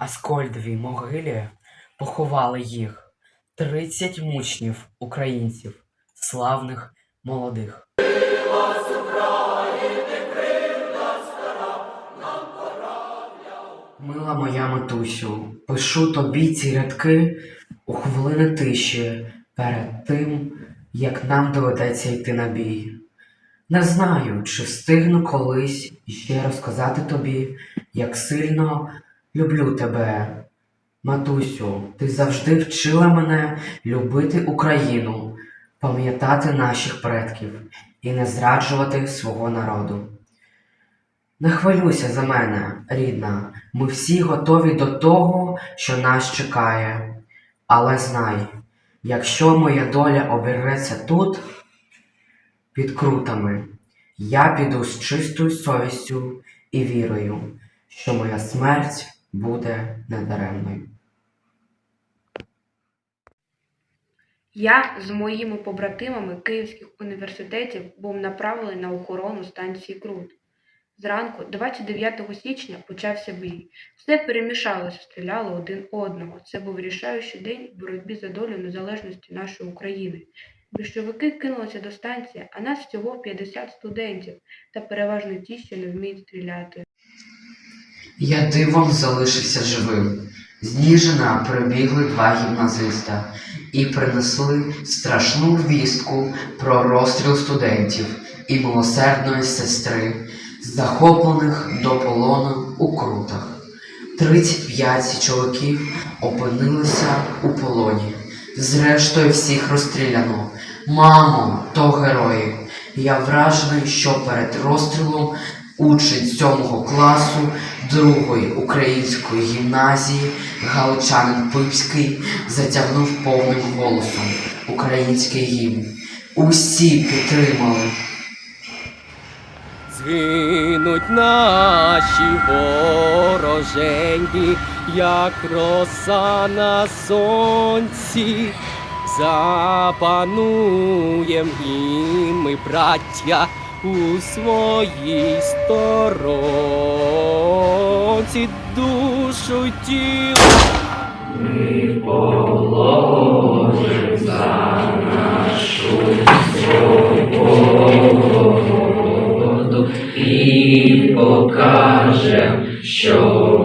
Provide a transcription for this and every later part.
Леопольдовій могилі поховали їх 30 мучнів українців, славних молодих. Мила моя матусю, пишу тобі ці рядки у хвилини тиші перед тим, як нам доведеться йти на бій. Не знаю, чи встигну колись іще розказати тобі, як сильно люблю тебе. Матусю, ти завжди вчила мене любити Україну, пам'ятати наших предків і не зраджувати свого народу. Не хвилюйся за мене, рідна, ми всі готові до того, що нас чекає. Але знай, якщо моя доля обірветься тут, під крутами, я піду з чистою совістю і вірою, що моя смерть буде недаремною. Я з моїми побратимами київських університетів був направлений на охорону станції Крут. Зранку, 29 січня, почався бій. Все перемішалося, стріляли один одного. Це був рішаючий день в боротьбі за долю незалежності нашої України. Більшовики кинулися до станції, а нас всього 50 студентів, та переважно ті, що не вміють стріляти. Я дивом залишився живим. З Ніжина прибігли два гімназиста і принесли страшну вістку про розстріл студентів і милосердної сестри, захоплених до полону у крутах. 35 січовиків опинилися у полоні. Зрештою всіх розстріляно. Мамо, то герої. Я вражений, що перед розстрілом учень сьомого класу другої української гімназії галичанин Пипський затягнув повним голосом український гімн. Усі підтримали. Згинуть наші вороженьки, як роса на сонці, запануєм і ми, браття, у своїй сторонці душу тіло. і покажем, що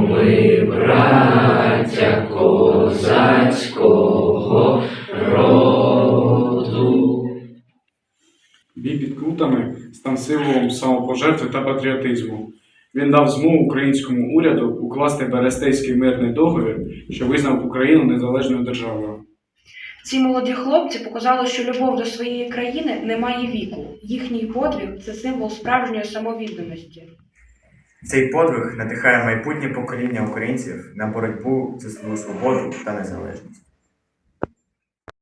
ми браття козацького Бій під крутами став символом самопожертви та патріотизму. Він дав змогу українському уряду укласти Берестейський мирний договір, що визнав Україну незалежною державою. Ці молоді хлопці показали, що любов до своєї країни не має віку. Їхній подвиг це символ справжньої самовідданості. Цей подвиг надихає майбутнє покоління українців на боротьбу за свою свободу та незалежність.